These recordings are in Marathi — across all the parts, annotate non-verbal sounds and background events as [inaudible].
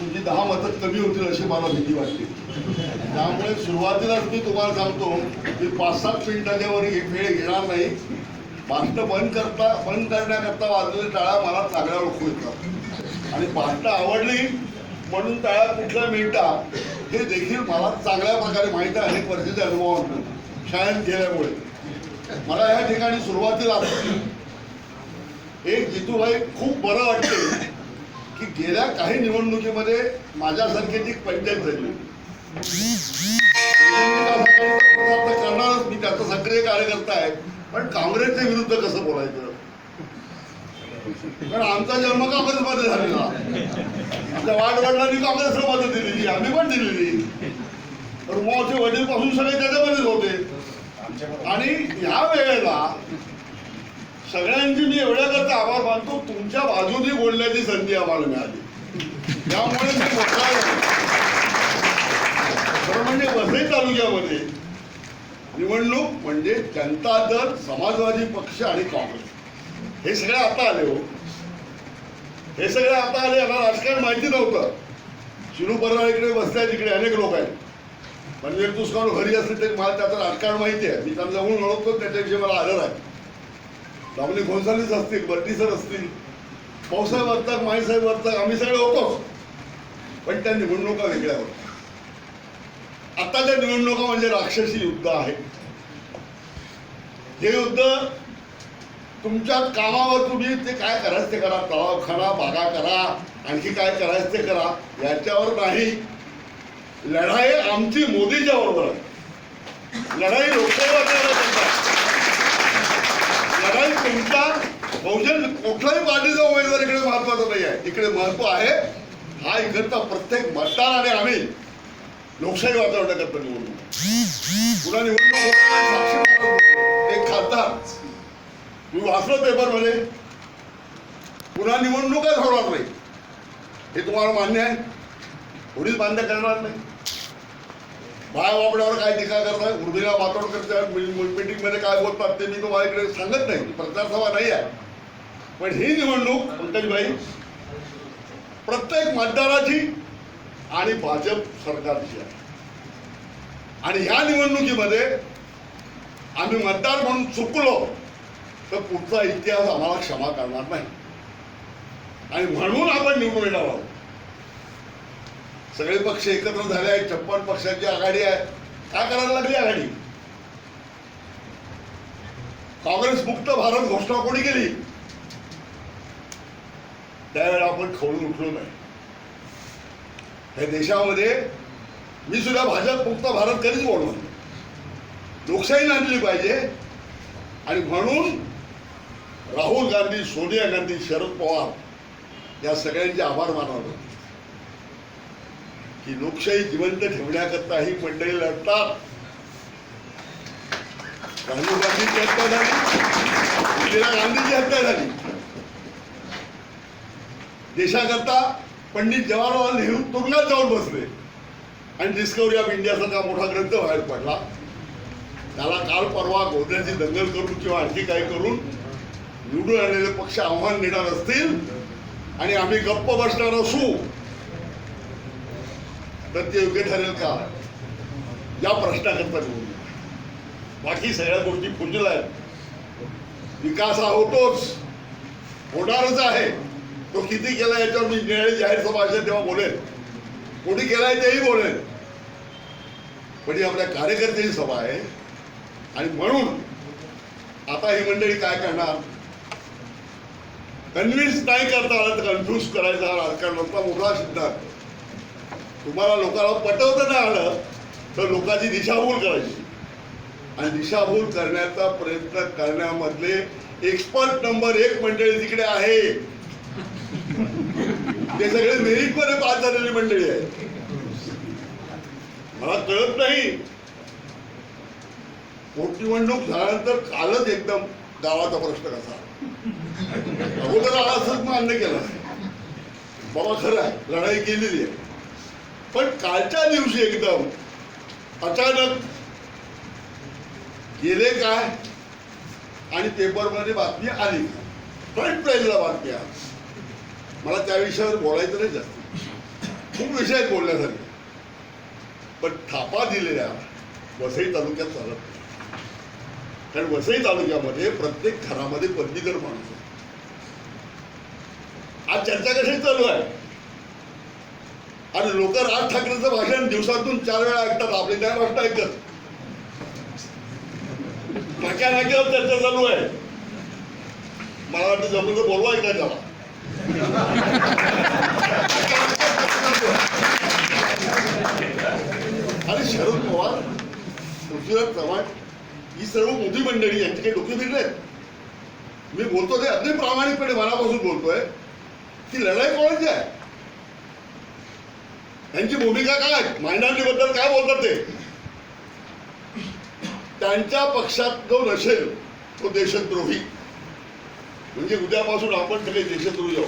तुमची दहा मतं कमी होतील अशी मला भीती वाटते. त्यामुळे सुरुवातीलाच मी तुम्हाला सांगतो की पाच सात मिनिटाच्यावर एक वेळ घेणार नाही. भाषणं बंद करता बंद करण्याकरता वाजलेले टाळा मला चांगल्या ओळखू येतात. आणि भाषणं आवडली म्हणून टाळा कुठला मिळता हे देखील मला चांगल्या प्रकारे माहीत आहे अनेक वर्षाच्या अनुभवातून शाळेत गेल्यामुळे. मला या ठिकाणी सुरुवातीला एक जितूभाई खूप बरं वाटते. की गेल्या काही निवडणुकीमध्ये माझ्यासारख्याची एक पंचायत झाली आता करणारच मी त्याचा सक्रिय कार्यकर्ता आहे. पण काँग्रेसच्या विरुद्ध कसं बोलायचं? कारण आमचा जन्म काँग्रेसमध्ये झालेला. आमच्या वाडवडिलांनी काँग्रेसला मदत दिलेली आम्ही पण दिलेली. तर मग वडील पासून सगळे त्याच्यामध्येच होते. आणि या वेळेला सगळ्यांची मी एवढ्या करता आभार मानतो. तुमच्या बाजूने बोलण्याची संधी आम्हाला मिळाली. त्यामुळे मी खरं म्हणजे वसई तालुक्यामध्ये निवडणूक म्हणजे जनता दल समाजवादी पक्ष आणि काँग्रेस. हे सगळे आता आले हो. हे सगळे आता आले यांना राजकारण माहिती नव्हतं. शिरू परवा इकडे बसताय तिकडे अनेक लोक आहेत. म्हणजे दुष्काळ घरी असले तरी मला त्याचं राजकारण माहिती आहे. मी त्यांना जवळून ओळखतो त्याच्याविषयी मला आदर आहे. दामनी गोन्सालीस असतील बर्टी सर असतील पावसाहेब वर्तक माईसाहेब वर्तक आम्ही सगळे होतोच. पण त्या निवडणुका वेगळ्या होत्या आताच्या निवडणुका म्हणजे राक्षसी युद्ध आहे. हे युद्ध तुमच्या कामावर तुम्ही ते काय करायचं ते करा तलाव खणा बागा करा आणखी काय करायचं ते करा याच्यावर नाही. लढाई आमची मोदीच्या बरोबर आहे. लढाई लोकशाहीवाद्याला कारण तुमचा बहुजन कुठल्याही पार्टीचा उमेदवार इकडे महत्त्वाचा नाही आहे. इकडे महत्त्व आहे. हा इकडचा प्रत्येक मतदार आणि आम्ही लोकशाही वातावरणाकरता निवडणूक. पुन्हा निवडणूक एक खासदार. मी वाचलो पेपरमध्ये पुन्हा निवडणुकाच होणार नाही. हे तुम्हाला मान्य आहे. कोणीच मान्य करणार नाही. बाय वापड्यावर काय टीका करताय? उर्मिला वातोडकरच्या मीटिंगमध्ये काय बोलतात ते मी तुम्हाला इकडे सांगत नाही. प्रचार सभा नाही आहे. पण ही निवडणूक पंकजभाई प्रत्येक मतदाराची आणि भाजप सरकारची आहे. आणि ह्या निवडणुकीमध्ये आम्ही मतदार म्हणून चुकलो तर पुढचा इतिहास आम्हाला क्षमा करणार नाही. आणि म्हणून आपण निवडून येणार आहोत. सगळे पक्ष एकत्र झाले आहेत छप्पन पक्षांची आघाडी आहे. काय करायला लागली आघाडी? काँग्रेस मुक्त भारत घोषणा कोणी केली? त्यावेळेला आपण खवळून उठलो नाही. या देशामध्ये मी सुद्धा भाजप मुक्त भारत कधीच बोलणार लोकशाही आणली पाहिजे. आणि म्हणून राहुल गांधी सोनिया गांधी शरद पवार या सगळ्यांचे आभार मानावे. की लोकशाही जिवंत ठेवण्याकरता ही मंडळी लढतात. राजीव गांधीची हत्या झाली. इंदिरा गांधीची हत्या झाली. देशाकरता पंडित जवाहरलाल नेहरू तुरुंगात जाऊन बसले. आणि डिस्कवरी ऑफ इंडियासारखा मोठा ग्रंथ बाहेर पडला. त्याला काल परवा गोंधळ्याची दंगल करून किंवा आणखी काही करून निवडून आलेले पक्ष आव्हान देणार असतील आणि आम्ही गप्प बसणार असू. तर ते योग्य ठरेल का? या प्रश्नाकरता निवडून बाकी सगळ्या गोष्टी फुजल आहेत. विकास हा होतोच. होणारच आहे. तो किती केला याच्यावर मी निराळी जाहीर सभा असेल तेव्हा बोलेल. कोणी केलाय तेही बोलेल. पण ही आपल्या कार्यकर्त्याची सभा आहे. आणि म्हणून आता ही मंडळी काय करणार? कन्व्हिन्स नाही करता आलं तर कन्फ्युज करायचा राजकारण. राजकारणाचा मोठा सिद्धांत. तुम्हाला लोकांना पटवता नाही आलं तर लोकांची दिशाभूल करायची. आणि दिशाभूल करण्याचा प्रयत्न करण्यामधले एक्सपर्ट नंबर एक मंडळी तिकडे आहे. ते सगळे मेरिटमध्ये पास झालेली मंडळी आहे मला कळत नाही. पोटनिवडणूक झाल्यानंतर कालच एकदम गावाचा प्रश्न कसा? अगोदर आला असंच मान्य केलं. बाबा खरं आहे लढाई केलेली आहे. पण कालच्या दिवशी एकदम अचानक गेले काय? आणि पेपरमध्ये बातमी आली. फ्रंट पेजला बातमी आली. मला त्या विषयावर बोलायचं नाही जास्त खूप विषय बोलण्यासारखे. बोलण्यासाठी पण थापा दिलेल्या वसई तालुक्यात चालत नाही. कारण वसई तालुक्यामध्ये प्रत्येक घरामध्ये पदवीधर माणूस आज चर्चा कशी चालू आहे? आणि लोक राज ठाकरेंचं भाषण दिवसातून चार वेळा ऐकतात आपले काय गोष्ट ऐकत. नाक्या नाक्यावर चर्चा चालू आहे. मला वाटतं जमलं तर बोलवा ऐका त्याला. आणि शरद पवार पृथ्वीराज चव्हाण ही सर्व मोदी मंडळी यांचे काही डोके फिरले मी बोलतो ते अगदी प्रामाणिकपणे मनापासून बोलतोय ती लढाई कोणाची आहे? त्यांची भूमिका काय? मायनॉरिटी बद्दल काय बोलतात ते? त्यांच्या पक्षात जो नसेल तो देशद्रोही. म्हणजे उद्यापासून आपण सगळे देशद्रोही जाऊ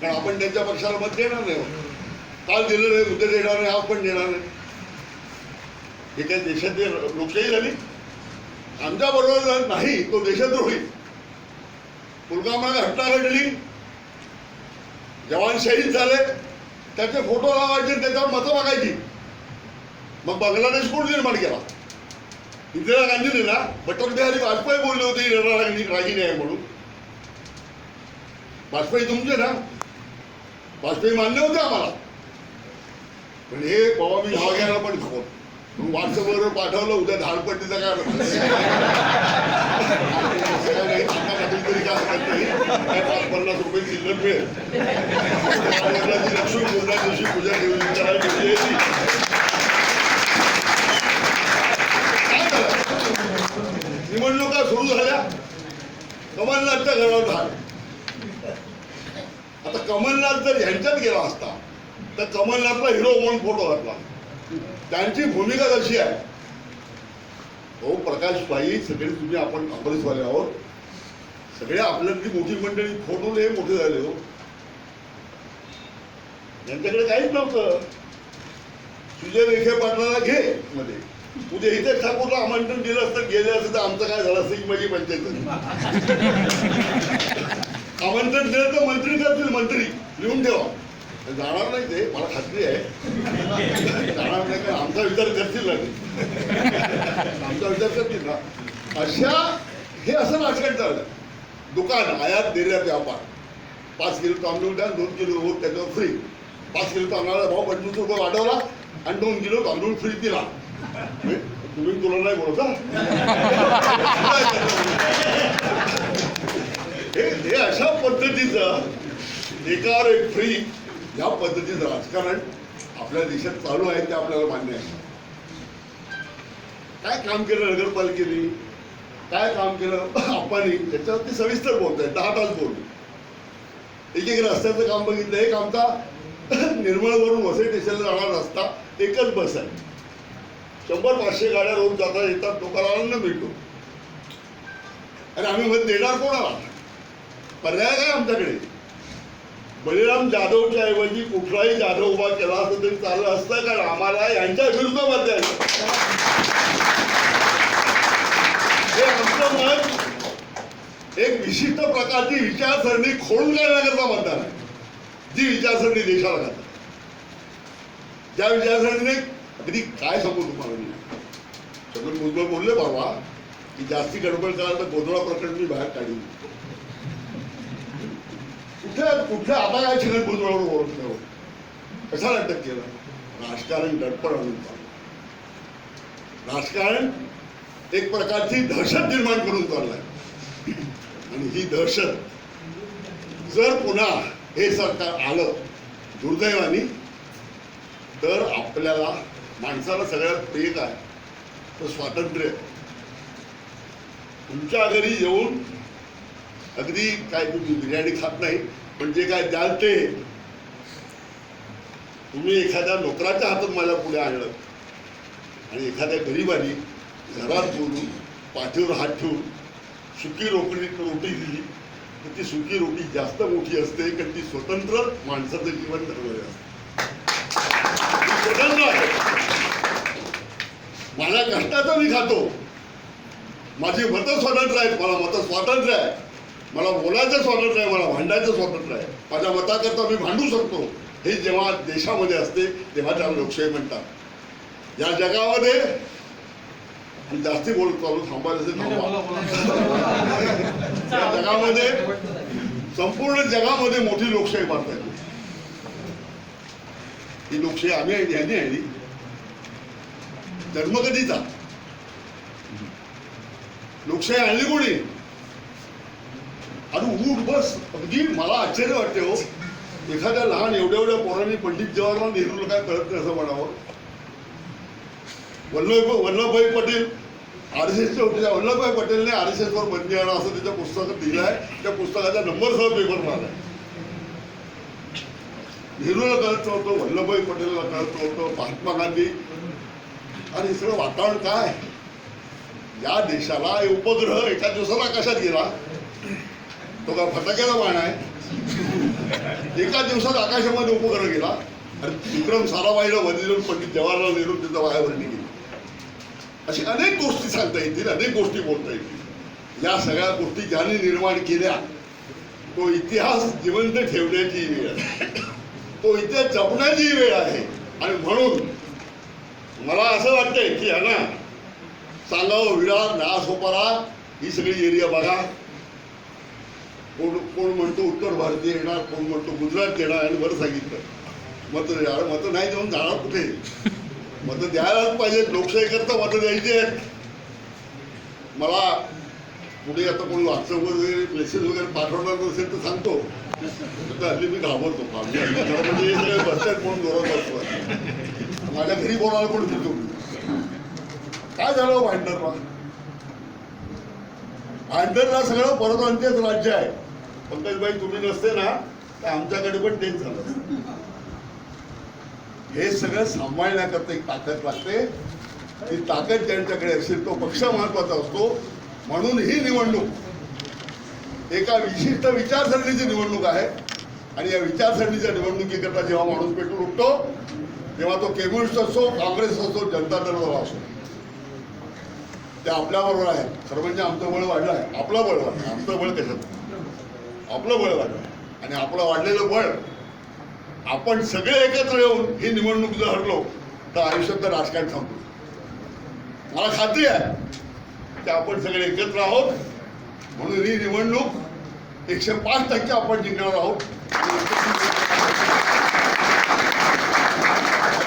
कारण आपण त्यांच्या पक्षाला मत देणार नाही काल दिलं नाही उद्या देणार नाही आज पण देणार नाही. हे काय देशातली लोकशाही झाली? आमच्या बरोबर नाही तो देशद्रोही. पुलगामाला घटना घडली जवान शहीद झाले. त्याचे फोटो लावायचे त्याच्यावर मतं मागायची. मग बांगलादेश कोण निर्माण केला? इंदिरा गांधीने ना अटल बिहारी वाजपेयी बोलले होते इंदिरा गांधी रागिनी आहे म्हणून. वाजपेयी तुमचे ना? वाजपेयी मान्य होते आम्हाला. पण हे बाबा मी हवा घ्यायला पण खाऊ व्हॉट्सअपवर पाठवलं उद्या धारपट्टीचा काय पन्नास रुपये चिल्लर मिळेल. लक्ष्मी पूजा दिवशी पूजा ठेवली ठेवली निवडणुका सुरू झाल्या. कमलनाथच्या घरावर धाड आता कमलनाथ जर ह्यांच्यात गेला असता तर कमलनाथला हिरो म्हणून फोटो घातला. त्यांची भूमिका कशी आहे? हो प्रकाश भाई सगळे तुम्ही आपण काँग्रेसवाले आहोत. सगळे आपल्यातली मोठी मंडळी फोटो हे मोठे झाले हो. यांच्याकडे काहीच नव्हतं. तुझे रेखे पाटलाला घे मध्ये. उद्या इथे ठाकूरला आमंत्रण दिलं असतं गेले असतं तर आमचं काय झालं असतं? की माझी पंचायत आमंत्रण दिलं तर मंत्री करतील मंत्री. लिहून ठेवा. जाणार नाही ते मला खात्री आहे. जाणार नाही कारण आमचा विचार करतील ना आमचा विचार करतील ना. अशा हे असं राजकारण चाललं. दुकान आयात निर्यात व्यापार. पाच किलो तांदूळ द्या दोन किलो रोज त्याच्यावर फ्री पाच किलो तांदळाला भाव पंचवीस रुपये वाढवला आणि दोन किलो तांदूळ फ्री दिला. म्हणजे तुम्ही तुला नाही बोलत हे? हे अशा पद्धतीचं एकावर एक फ्री या पद्धतीचं राजकारण आपल्या देशात चालू आहे ते आपल्याला मान्य आहे. काय काम केलं नगरपालिकेने? काय काम केलं आपण त्याच्यावरती सविस्तर बोलतोय दहा तास बोलू. एक एक रस्त्याचं काम बघितलं एक आमचा निर्मळवरून वसई स्टेशनला जाणारा रस्ता एकच बस आहे. शंभर पाचशे गाड्या रोज जाता येतात लोकांना आनंद मिळतो. आणि आम्ही मत देणार कोणाला? पर्याय काय आमच्याकडे? बलिराम जाधवच्या ऐवजी कुठलाही जाधव उभा केला असं तरी चाललं असतं कारण आम्हाला यांच्या विरुद्ध मत द्यायचं हे आमचं मत एक विशिष्ट प्रकारची विचारसरणी खोडून काढण्याकरता मतदान? आहे जी विचारसरणी देशाला घालतात त्या विचारसरणीने अगदी काय सांगू तुम्हाला मी? सगळं भुजबळ बोलले बाबा की जास्ती गडबड करा तर गोंधळा प्रकरण मी बाहेर काढली कुठे कुठे आता काय शिकत भुजबळावर ओळखलं कशाला अटक केलं? राजकारण दडपण आणून चाललं. राजकारण एक प्रकारची दहशत निर्माण करून चाललाय. आणि ही दहशत जर पुन्हा हे सरकार आलं दुर्दैवानी तर आपल्याला माणसाला सगळ्यात प्रिय काय? तर स्वातंत्र्य तुमच्या घरी येऊन अगदी काय तुम्ही बिर्याणी खात नाही पण जे काय द्याल ते तुम्ही एखाद्या नोकराच्या हातात माझ्या पुढे आणलं. आणि एखाद्या गरीबाने घरात बोलून पाठीवर हात ठेवून सुकी रोकडी रोटी दिली तर ती सुकी रोटी जास्त मोठी असते कारण ती स्वतंत्र माणसाचं जीवन ठरवलेलं स्वतंत्र आहे. माझ्या कष्टाचं मी खातो. माझी मतं स्वतंत्र आहेत मला मतं स्वातंत्र्य आहे. मला बोलायचं स्वातंत्र्य आहे मला भांडायचं स्वातंत्र्य आहे. माझ्या मताकरता मी भांडू शकतो. हे जेव्हा देशामध्ये असते तेव्हा त्याला लोकशाही म्हणतात. या जगामध्ये जास्ती बोलत चालू थांबायला असेल थांबा. या जगामध्ये संपूर्ण जगामध्ये मोठी लोकशाही भारताची ही लोकशाही आम्ही आहे यांनी आहे. जन्म कधीचा? लोकशाही आणली कोणी? आणि उठ बस. अगदी मला आश्चर्य वाटते हो. एखाद्या लहान एवढ्या एवढ्या पोरांनी पंडित जवाहरलाल नेहरूला काय कळत नाही असं म्हणावं? वल्लभ वल्लभभाई पटेल आर एस एसचे होते वल्लभभाई पटेलने आर एस एसवर बंदी आणा असं त्याच्या पुस्तकात दिलं आहे. त्या पुस्तकाचा नंबर सह पेपर मारलाय नेहरूला कळत नव्हतं वल्लभभाई पटेलला कळत नव्हतं महात्मा गांधी. आणि सगळं वातावरण काय? या देशाला उपग्रह एका दिवसाला आकाशात गेला? तो का फटाक्याला बाण आहे? एका दिवसात आकाशामध्ये उपग्रह गेला. आणि विक्रम साराभाईला वदिरून पंडित जवाहरलाल नेहरू त्याचा वायावरणी गेली. अशी अनेक गोष्टी सांगता येतील अनेक गोष्टी बोलता येतील. या सगळ्या गोष्टी ज्याने निर्माण केल्या तो इतिहास जिवंत ठेवण्याची वेळ आहे. तो इतिहास जपण्याची वेळ आहे. आणि म्हणून मला असं वाटतंय की हा ना सांगावं विरार नासोपारा ही सगळी एरिया बघा. कोण कोण म्हणतो उत्तर भारतीय येणार कोण म्हणतो गुजरात येणार आणि बरं सांगितलं. मत यार मतं नाही देऊन जाणार कुठे? मतं द्यायलाच पाहिजेत लोकशाही करता मतं द्यायची आहेत. मला पुढे आता कोणी व्हॉट्सअप वगैरे मेसेज वगैरे पाठवणार नसेल तर सांगतो. हल्ली मी घाबरतो म्हणजे सगळे बसतात कोण जोरात असतो माझ्या घरी बोलायला कोण देतो मी. काय झालं हो भांडर भांडरला भांडरला सगळं परप्रांतीयच राज्य आहे. पंकजबाई तुम्ही नसते ना तर आमच्याकडे पण तेच झालं. हे सगळं सांभाळण्याकरता एक ताकद लागते. ती ताकद ज्यांच्याकडे असेल तो पक्ष महत्त्वाचा असतो. म्हणून ही निवडणूक एका विशिष्ट विचारसरणीची निवडणूक आहे. आणि या विचारसरणीच्या निवडणुकीकरता जेव्हा माणूस पेटून उठतो तेव्हा तो कम्युनिस्ट असो काँग्रेस असो जनता दल असो. ते आपल्याबरोबर आहे. खरं म्हणजे आमचं बळ वाढलं आहे. आपलं बळ वाढलं आमचं बळ कशात? आपलं बळ वाढलं आणि आपलं वाढलेलं बळ आपण सगळे एकत्र येऊन ही निवडणूक जर हरलो तर आयुष्यात तर राजकारण थांबतो मला खात्री आहे की आपण सगळे एकत्र आहोत. म्हणून ही निवडणूक एकशे पाच टक्के आपण जिंकणार आहोत.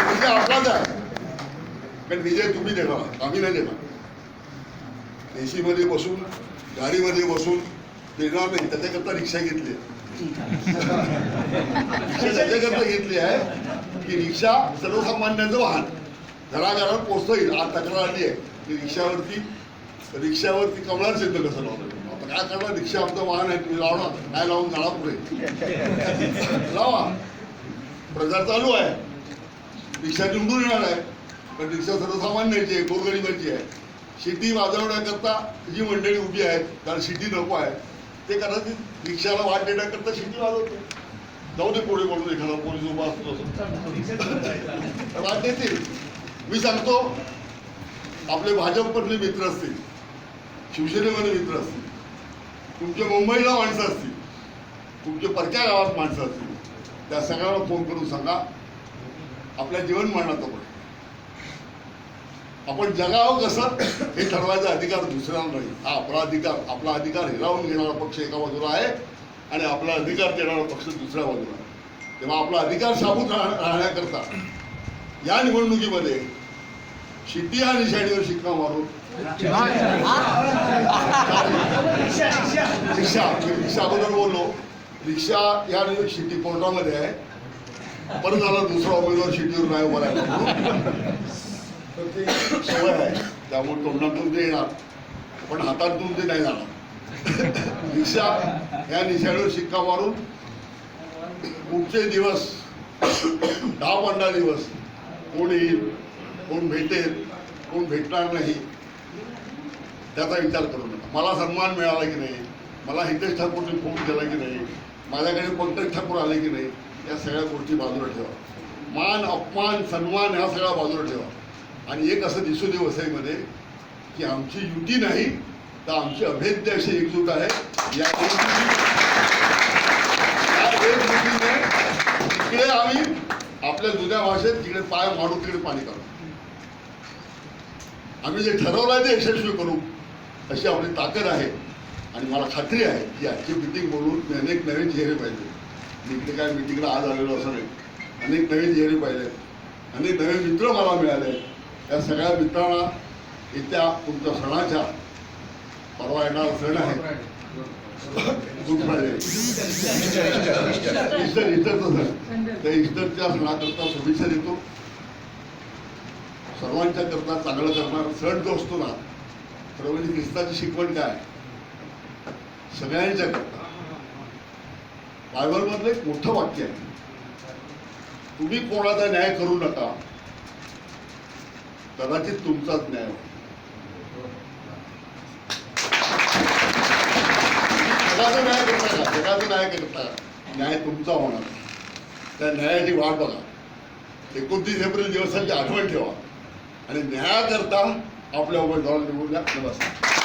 विजय आपलाच आहे. कारण विजय तुम्ही देणार आम्ही नाही देणार. एसीमध्ये बसून गाडीमध्ये बसून देणार नाही त्याच्याकरता रिक्षा घेतली [laughs] रिक्षा त्याच्याकरता घेतली आहे की रिक्षा सर्वसामान्यांचं वाहन. घराघरात पोचता येईल आज तक्रार आली आहे की रिक्षावरती रिक्षावरती कमळार सिद्ध कसं लावलं आता काय करणार? रिक्षा आमचं वाहन आहे तुम्ही लावणार नाही लावून जाणार पुढे? लावा. प्रचार चालू आहे. रिक्षा निवडून येणार आहे पण रिक्षा सर्वसामान्याची आहे गोरगरिबाची आहे. शिटी वाजवण्याकरता जी मंडळी उभी आहेत कारण शिटी नको आहे ते कदाचित रिक्षाला वाट देण्याकरता शिटी वाजवतो जाऊ दे पुढे बोलतो एखादा पोलीस उभा असतो तर वाट देतील मी सांगतो आपले भाजपमधले मित्र असतील शिवसेनेमध्ये मित्र असतील तुमच्या मुंबईला माणसं असतील तुमच्या परक्या गावात माणसं असतील त्या सगळ्यांना फोन करून सांगा आपल्या जीवन मरणाचा प्रश्न आपण जगावं कसं? हे ठरवायचा अधिकार दुसऱ्याला नाही. हा आपला अधिकार आपला अधिकार हिरावून घेणारा पक्ष एका बाजूला आहे आणि आपला अधिकार देणारा पक्ष दुसऱ्या बाजूला आहे. तेव्हा आपला अधिकार साबूत राह राहण्याकरता या निवडणुकीमध्ये शिट्टी आणि शाळेवर शिक्का मारून रिक्षा रिक्षा अगोदर बोललो. रिक्षा या शिट्टी कोर्टामध्ये आहे. परत झाला दुसरा उमेदवार शिट्टीवर नाही उभा राहिला तर ते सवय आहे. त्यामुळे तोंडातून ते येणार पण हातातून ते नाही जाणार. निशा या निशाळीवर शिक्का मारून पुढचे दिवस दहा पंधरा दिवस कोण येईल कोण भेटेल कोण भेटणार नाही त्याचा विचार करू नका. मला सन्मान मिळाला की नाही मला हितेश ठाकूरने फोन केला की नाही माझ्याकडे पंकज ठाकूर आले की नाही या सगळ्या गोष्टी बाजूला ठेवा. मान अपमान सन्मान ह्या सगळ्या बाजूला ठेवा. आणि एक असं दिसू दे वसईमध्ये की आमची युती नाही तर आमची अभेद्य अशी एकजूट आहे. या एकजुटीने आम्ही आपल्या जुन्या भाषेत तिकडे पाय मारू तिकडे पाणी काढू. आम्ही जे ठरवलं आहे ते यशस्वी करू अशी आपली ताकद आहे. आणि मला खात्री आहे की आजची मिटिंग बोलून मी अनेक नवीन चेहरे पाहिजे मी इकडे काय मिटिंगला आज आलेलो असं नाही. अनेक नवीन चेहरे पाहिले. अनेक नवीन मित्र मला मिळाले. या सगळ्या मित्रांना येत्या तुमच्या सणाच्या परवा येणारा सण आहे. Good Friday. सण. त्या सणाकरता शुभेच्छा देतो. सर्वांच्या करता चांगलं करणारा सण जो असतो ना तर म्हणजे ख्रिस्ताची शिकवण काय? सगळ्यांच्या करता. बायबलमधलं एक मोठं वाक्य आहे. तुम्ही कोणाचा न्याय करू नका. कदाचित तुमचाच न्याय होईल. जगाचा न्याय करता का जगाचा न्याय करता न्याय तुमचा होणार. त्या न्यायाची वाट बघा. एकोणतीस एप्रिल दिवसाची आठवण ठेवा. आणि न्यायाकरता आपल्या उमेदवार निवडल्या नमस्कार.